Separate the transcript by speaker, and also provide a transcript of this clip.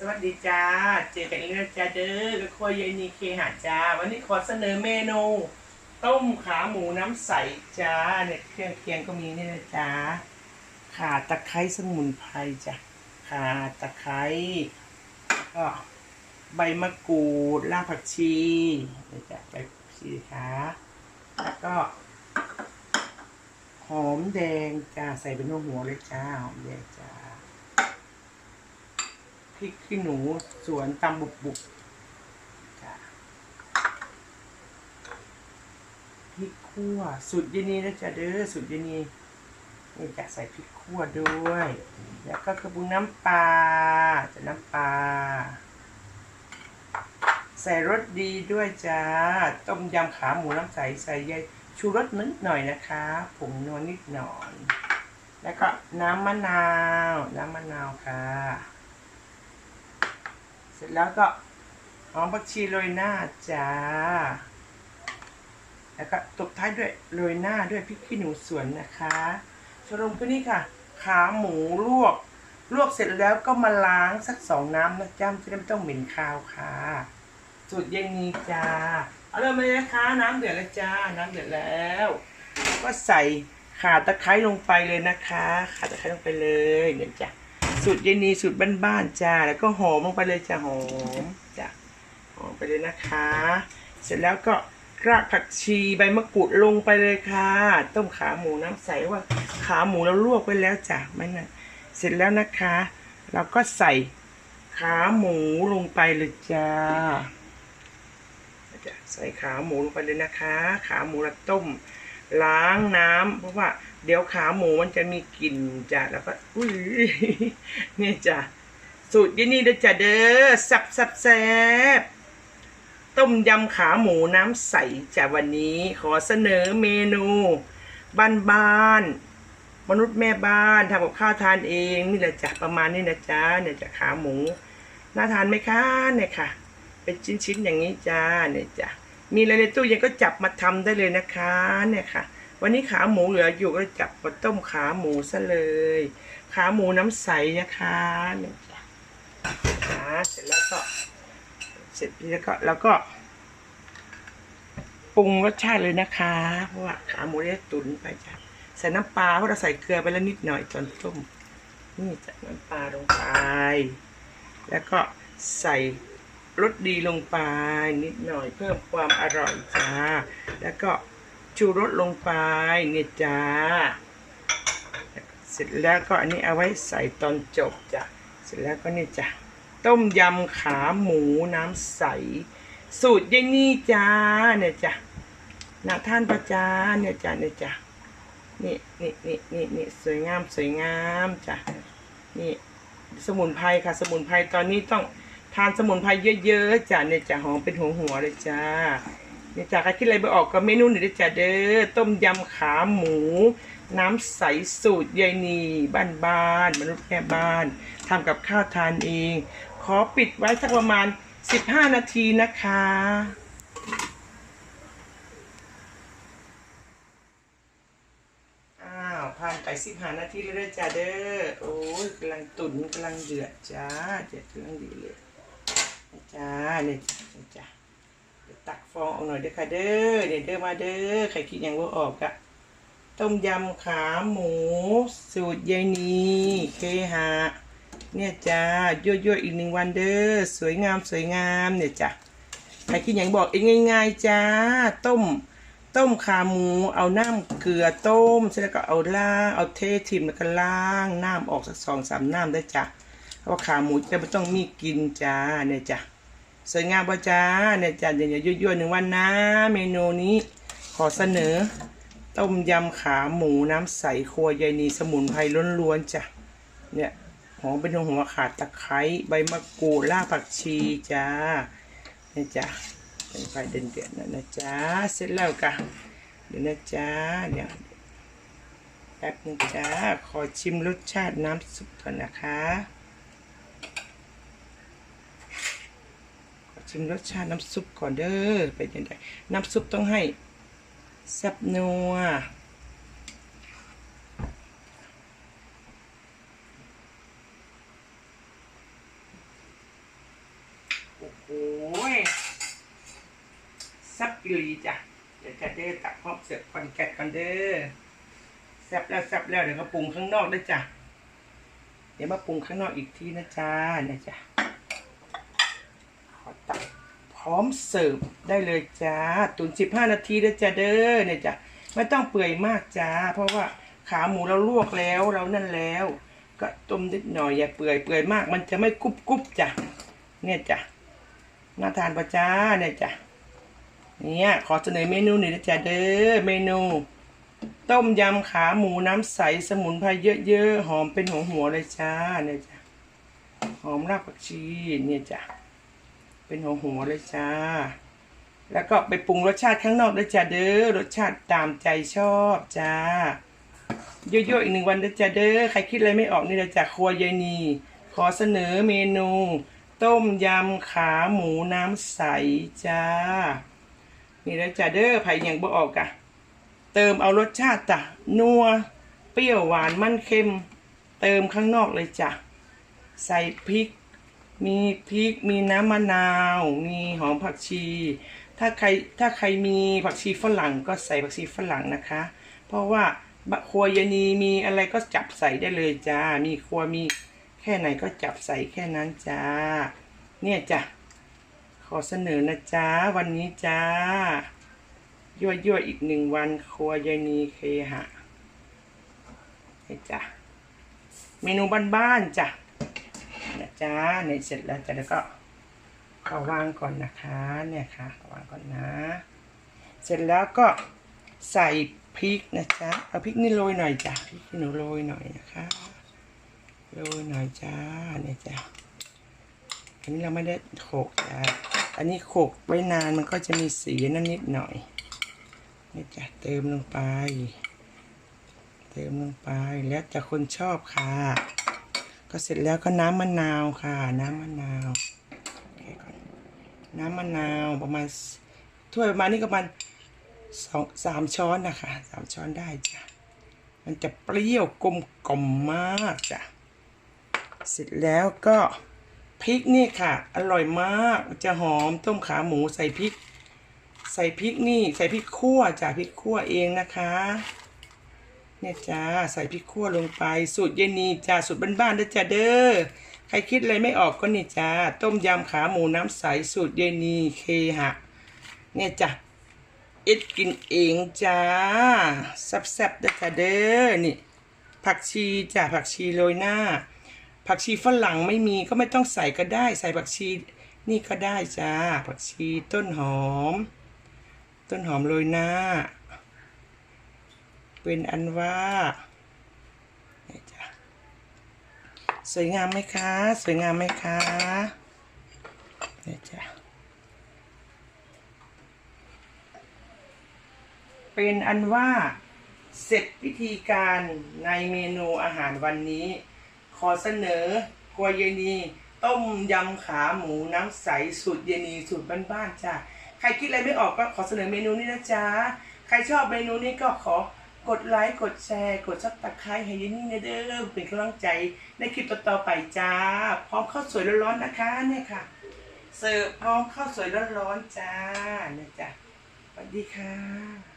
Speaker 1: สวัสดีจ้า เจอกันอีกแล้วจ้าเด้อกับครัวยายนีเคหาจ้า วันนี้ขอเสนอเมนู ต้มขาหมูน้ำใสจ้าเนี่ยเครื่องเคียงก็มีนี่นะจ้าข่าตะไคร้สมุนไพรจ้ะข่าตะไคร้ก็ใบมะกรูดรากผักชีนี่จ้ะใบผักชีค่ะแล้วก็ หอมแดงจ้าใส่เป็นหัวเลยจ้าหอมแดงจ้า พริกขี้หนูสวนตำบุบบุบพริกขั่วสุดยนีนะจ๊ะเด้อสุดยนีนี่จะใส่พริกขั่วด้วย แล้วก็กระปุกน้ำปลาจะน้ำปลาใส่รสดีด้วยจ้า ต้มยำขาหมูน้ำใสใส่ใยชูรสนิดหน่อยนะคะผงนวลนิดหน่อย แล้วก็น้ำมะนาว น้ำมะนาวค่ะ เสร็จแล้วก็หอมผักชีโรยหน้าจ้า แล้วก็ตบท้ายด้วยโรยหน้าด้วยพริกขี้หนูสวนนะคะสรุปก็นี่ค่ะ ขาหมูลวก ลวกเสร็จแล้วก็มาล้างสักสองน้ำนะจ้าจะได้ไม่ต้องเหม็นคาวค่ะสูตรเย็นนี้จ้า เอาเริ่มเลยนะคะ น้ำเดือดแล้วจ้า น้ำเดือดแล้ว ก็ใส่ข่าตะไคร้ลงไปเลยนะคะข่าตะไคร้ลงไปเลยเนี่ยจ้ะ สูตรเยนีสูตรบ้านๆจ้า แล้วก็หอมลงไปเลยจ้าหอมจ้าหอมไปเลยนะคะ เสร็จแล้วก็รากผักชีใบมะกรูดลงไปเลยค่ะ ต้มขาหมูน้ำใสว่าขาหมูเราลวกไว้แล้วจ้ะไม่น่ะเสร็จแล้วนะคะ เราก็ใส่ขาหมูลงไปเลยจ้าใส่ขาหมูลงไปเลยนะคะ ขาหมูเราต้ม ล้างน้ำเพราะว่า เดี๋ยวขาหมูมันจะมีกลิ่นจ้ะแล้วก็อุ้ยนี่จ้ะสูตรยี่นี่เด้อจ้ะเด้อสับสับแซบต้มยำขาหมูน้ำใสจ้ะวันนี้ขอเสนอเมนูบ้านบ้านมนุษย์แม่บ้านทำกับข้าวทานเองนี่แหละจ้ะประมาณนี้นะจ๊ะเนี่ยจ้ะขาหมูน่าทานไหมคะเนี่ยค่ะ เป็นชิ้นๆอย่างนี้จ้าเนี่ยจ้ะ มีอะไรในตู้เย็นก็จับมาทำได้เลยนะคะ เนี่ยค่ะ วันนี้ขาหมูเหลืออยู่ก็จับมาต้มขาหมูซะเลย ขาหมูน้ำใสนะคะเนี่ยจ้ะเสร็จแล้วก็เสร็จแล้วก็แล้วก็ปรุงรสชาติเลยนะคะ เพราะว่าขาหมูได้ตุ๋นไปจ้ะใส่น้ำปลาเพราะเราใส่เกลือไปแล้วนิดหน่อยตอนต้มนี่จะน้ำปลาลงไป แล้วก็ใส่ รสดีลงไปนิดหน่อยเพิ่มความอร่อยจ้า แล้วก็ชูรสลงไปเนี่ยจ้า เสร็จแล้วก็อันนี้เอาไว้ใส่ตอนจบจ้ะ เสร็จแล้วก็นี่จ้ะ ต้มยำขาหมูน้ำใส สูตรยายนี่จ้าเนี่ยจ้ะนาท่านประจาเนี่ยจ้ะเนี่ยจ้ะนี่นี่นี่นี่นี่สวยงามสวยงามจ้ะนี่สมุนไพรค่ะ สมุนไพรตอนนี้ต้องานสมุนไพรเยอะๆจ้ะเนี่ยจ้ะหอมเป็นหัวหัวๆเลยจ้าเนี่ยจ้ะใครคิดอะไรไม่ออกก็เมนูนี้เลยจ้ะเด้อต้มยำขาหมู น้ำใสสูตรยายนีบ้านบ้านๆมนุษย์แม่บ้านทำกับข้าวทานเอง ขอปิดไว้สักประมาณ 15 นาทีนะคะอ้าวผ่านไปสิบห้านาทีแล้วเด้อจ้าเด้อ โอ้ยกำลังตุ๋นกำลังเดือดจ้าเดือดกำลังดีเลย จ้าเนี่ยจ้าเดี๋ยวตักฟองออกหน่อยเด้อค่ะเด้อเดี๋ยวเด้อมาเด้อใครคิดยังว่าออกอะต้มยำขาหมู สูตรยายนีเคหะเนี่ยจ้ายั่วๆอีกหนึ่งวันเด้อสวยงามสวยงามเนี่ยจ้าใครคิดยังบอกเองง่าย ๆจ้า ต้ม ต้มขาหมู เอาน้ำเกลือต้มเสร็จแล้วก็เอาล่างเอาเททิมแล้วก็ล้างน้ำออกสักสองสามน้ำได้จ้ะเพราะว่าขาหมูจะไม่ต้องมีกินจ้าเนี่ยจ้ะ สวยงามป่ะจ้าเนี่ยจ้ะเดี๋ยวยั่วๆหนึ่งวันนะ เมนูนี้ขอเสนอ ต้มยำขาหมูน้ำใสครัวยายนีสมุนไพรล้วนๆจ้ะเนี่ยหอมเป็นหัวขาดตะไคร้ใบมะกรูดรากผักชีจ้าเนี่ยจ้ะเป็นไฟเดือดๆนะนะจ๊ะเสร็จแล้วกะเดี๋ยวนะจ๊ะเดี๋ยวแป๊บนึงจ้าขอชิมรสชาติน้ำซุปก่อนนะคะ ชิมรสชาติน้ำซุปก่อนเด้อเป็นยังไงน้ำซุปต้องให้แซ่บนัวโอ้โหแซับกิลีจ้ะ เดี๋ยวจะได้ตักพร้อมเสิร์ฟคอนแกตกันเด้อแซ่บแล้วแซ่บแล้วเดี๋ยวก็ปรุงข้างนอกได้จ้ะ เดี๋ยวมาปรุงข้างนอกอีกทีนะจ๊ะเนี่ยจ้ะ ร้อมเสิร์ฟได้เลยจ้า ตุ๋นสิบห้านาทีนะจ้ะเด้อเนี่ยจ้ะไม่ต้องเปื่อยมากจ้า เพราะว่าขาหมูเราลวกแล้วเรานั่นแล้ว ก็ต้มนิดหน่อยอย่าเปื่อยเปื่อยมาก มันจะไม่กรุบกรุบจ้ะเนี่ยจ้ะน่าทานปะจ้าเนี่ยจ้ะเนี่ยขอเสนอเมนูหน่อยนะจ๊ะเด้อเมนู ต้มยำขาหมูน้ำใสสมุนไพรเยอะๆหอมเป็นหัวหัวๆเลยจ้าเนี่ยจ้ะหอมรากผักชีเนี่ยจ้ะ เป็นหัวหัวเลยจ้า แล้วก็ไปปรุงรสชาติข้างนอกด้วยจ้ะเด้อรสชาติตามใจชอบจ้าโยโย่อีกหนึ่งวันนะจ๊ะเด้อใครคิดอะไรไม่ออกนี่นะจ๊ะครัวยายนีขอเสนอเมนู ต้มยำขาหมูน้ำใสจ้านี่นะจ๊ะเด้อไผ่ยังบ่ออกอะเติมเอารสชาติจ้ะนัวเปรี้ยวหวานมันเค็ม เติมข้างนอกเลยจ้ะใส่พริก มีพริก มีน้ำมะนาว มีหอมผักชี ถ้าใครถ้าใครมีผักชีฝรั่งก็ใส่ผักชีฝรั่งนะคะ เพราะว่าบะครัวยานีมีอะไรก็จับใส่ได้เลยจ้า มีครัวมีแค่ไหนก็จับใส่แค่นั้นจ้า เนี่ยจ้ะ ขอเสนอนะจ้าวันนี้จ้า ยั่วยั่วอีกหนึ่งวันครัวยานีเคหะเนี่ยจ้ะ เมนูบ้านๆจ้ะ จ้าเนี่ยเสร็จแล้วจ้ะแล้วก็เอาวางก่อนนะคะเนี่ยค่ะเอาวางก่อนนะ เสร็จแล้วก็ใส่พริกนะจ๊ะเอาพริกนี่โรยหน่อยจ้ะพริกหนูโรยหน่อยนะคะโรยหน่อยจ้าเนี่ยจ้ะอันนี้เราไม่ได้โขกจ้ะอันนี้โขกไว้นานมันก็จะมีสีนั่นนิดหน่อยเนี่ยจ้ะเติมลงไป เติมลงไปแล้วแต่คนชอบค่ะ ก็เสร็จแล้วก็น้ำมะนาวค่ะ น้ำมะนาวโอเคก่อนน้ำมะนาวประมาณถ้วยประมาณนี้ก็ประมาณสองสามช้อนนะคะสามช้อนได้จ้ะมันจะเปรี้ยวกลมกล่อมมากจ้ะเสร็จแล้วก็พริกนี่ค่ะ อร่อยมากจะหอมต้มขาหมูใส่พริก ใส่พริกนี่ ใส่พริกขั่วจ้ะพริกขั่วเองนะคะ เนี่ยจ้าใส่พริกขั่วลงไป สูตรเยนีจ้าสูตรบ้านๆเดจ้าเด้อใครคิดอะไรไม่ออกก็นี่จ้าต้มยำขาหมูน้ำใสสูตรเยนีเคหะเนี่ยจ้ะเอ็ดกินเองจ้าแซ่บๆเดจ้าเด้อนี่ ผักชีจ้ะผักชีโรยหน้า ผักชีฝรั่งไม่มีก็ไม่ต้องใส่ก็ได้ ใส่ผักชีนี่ก็ได้จ้าผักชีต้นหอม ต้นหอมโรยหน้า เป็นอันว่านี่จ้ะสวยงามไหมคะ สวยงามไหมคะนี่จ้ะเป็นอันว่าเสร็จพิธีการในเมนูอาหารวันนี้ ขอเสนอครัวเยนีต้มยำขาหมูน้ำใสสูตรเยนีสูตรบ้านๆจ้ะใครคิดอะไรไม่ออกก็ขอเสนอเมนูนี้นะจ๊ะ ใครชอบเมนูนี้ก็ขอ กดไลค์กดแชร์ กดซับตะไคร้ให้เยนี่นะเด้อเป็นกำลังใจในคลิปต่อๆไปจ้า พร้อมข้าวสวยร้อนๆนะคะเนี่ยค่ะ เสิร์ฟพร้อมข้าวสวยร้อนๆจ้าเนี่ยจ้ะสวัสดีค่ะ